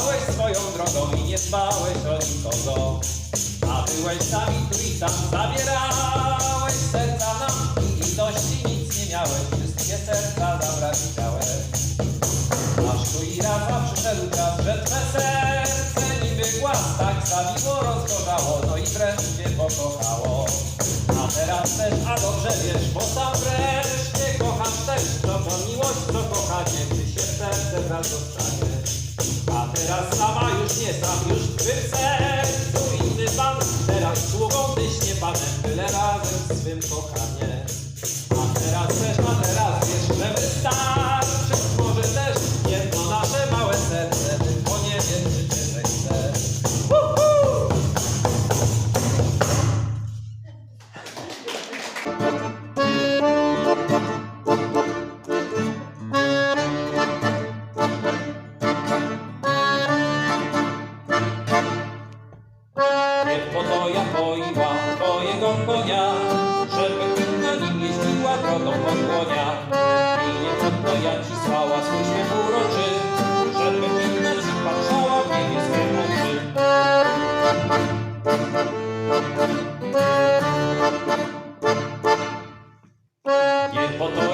kazałeś swoją drogą I nie dbałeś o nikogo A byłeś sam i tu i tam zabierałeś serca nam I litości nic nie miałeś. Wszystkie serca zabrać chciałeś Aż tu i raz przyszedł czas, że twe serce niby głaz tak zawiło, rozgorzało, no i wreszcie pokochało. A teraz też, a dobrze wiesz, bo sam wreszcie Niech po to ja poiła twojego konia, żeby na nim jeździła drogą podłonia. I niech po to ja ci słała swój śmiech uroczy, żeby inna ci patrzała w niebieskie oczy. Niech po to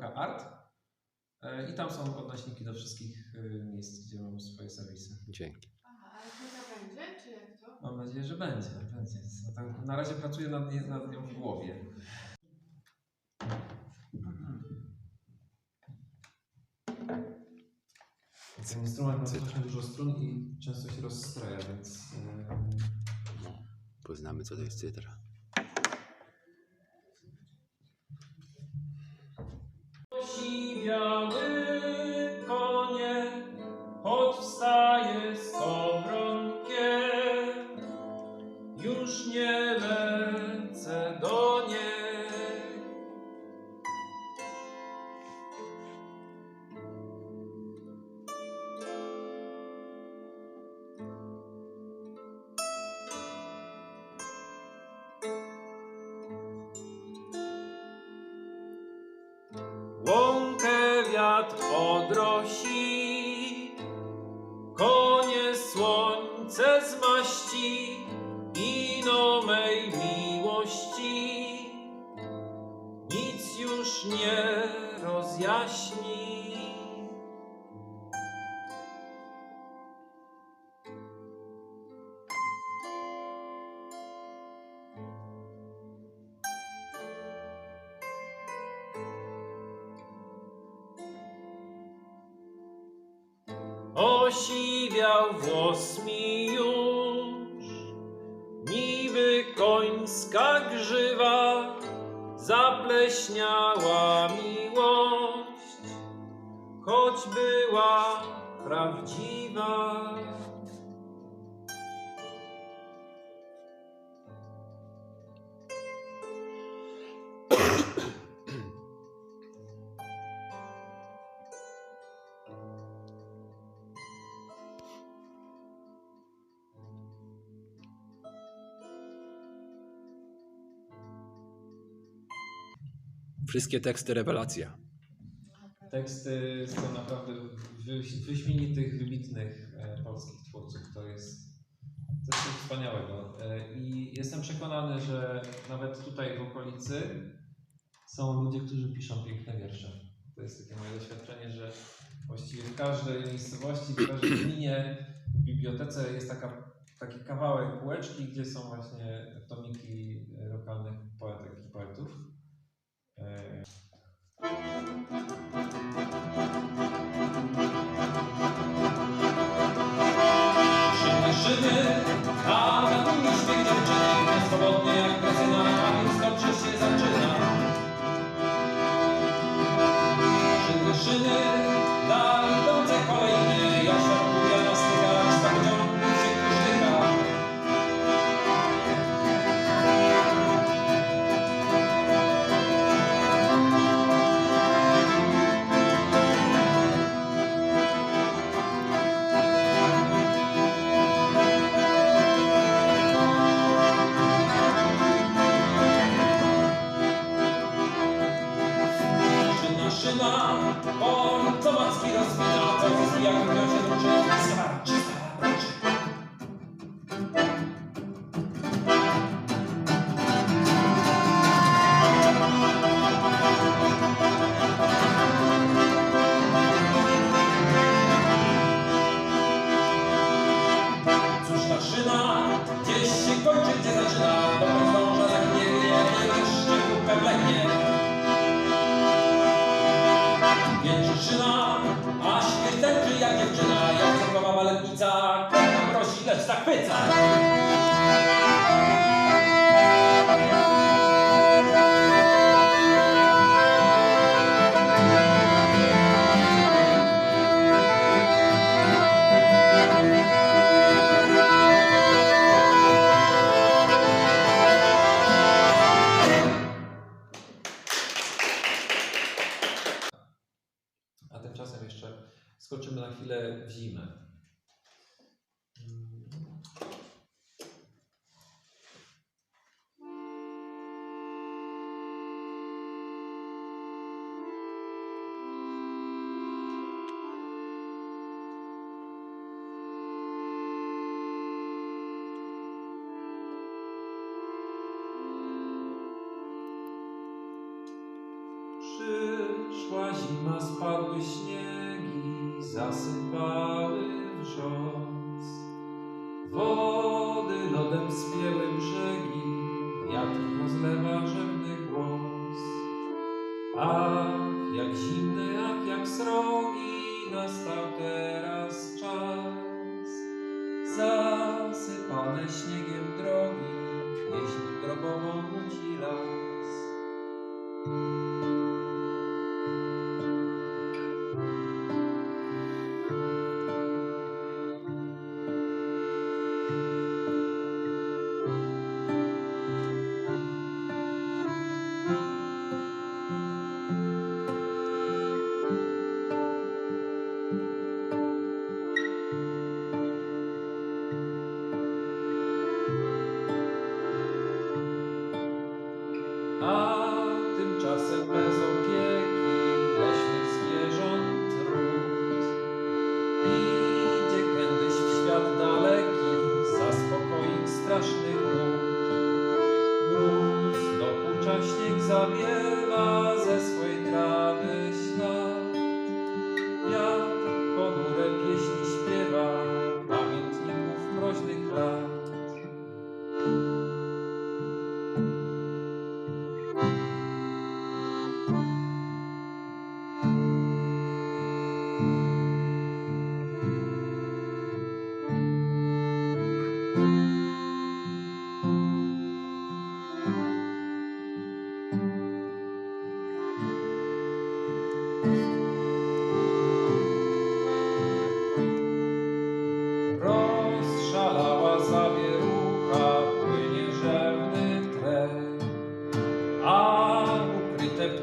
witoldrojzalewski.art e, i tam są odnośniki do wszystkich e, miejsc, gdzie mam swoje serwisy. Dzięki. Aha, ale płyta będzie, czy jak to? Mam nadzieję, że będzie. będzie. No na razie pracuję nad, nie- nad nią w głowie. Ten instrument ma strasznie dużo strun i często się rozstraja, więc e, Poznamy, co to jest cytra. Yahweh. Odrosi, konie słońce zmaści i no mej miłości nic już nie rozjaśni. Osiwiał włos mi już, niby końska grzywa, zapleśniała miłość, choć była prawdziwa. Wszystkie teksty rewelacja. Teksty są naprawdę wy- wyśmienitych, wybitnych e, polskich twórców. To jest coś wspaniałego. E, I jestem przekonany, że nawet tutaj w okolicy są ludzie, którzy piszą piękne wiersze. To jest takie moje doświadczenie, że właściwie w każdej miejscowości, w każdej gminie, w bibliotece jest taka, taki kawałek półeczki, gdzie są właśnie tomiki lokalnych poetek i poetów. Thank you. Szyna, szyna, bo co macki rozwina, co jest jak w baletnica, która prosi, lecz zachwyca. A tymczasem jeszcze skoczymy na chwilę w zimę. Zima, spadły śniegi, zasypały wrzos. Wody lodem spięły brzegi, wiatr rozlewa rzewny głos. Ach, jak zimny, ach, jak srogi, nastał teraz czas. Zasypane śniegiem tymczasem bez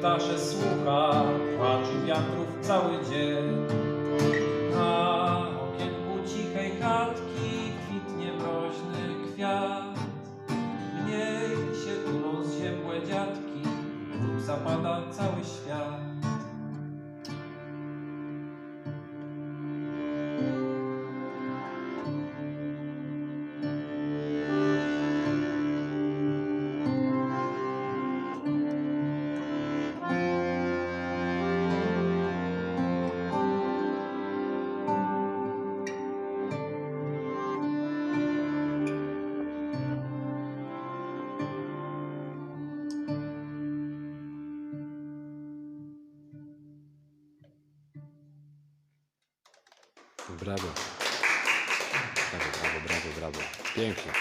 ptasze słucha płaczu wiatrów cały dzień. Na okienku cichej chatki kwitnie mroźny kwiat, w niej się tulą zziębłe dziadki, lub zapada cały świat. Brawo. Brawo, brawo, brawo, brawo. Pięknie.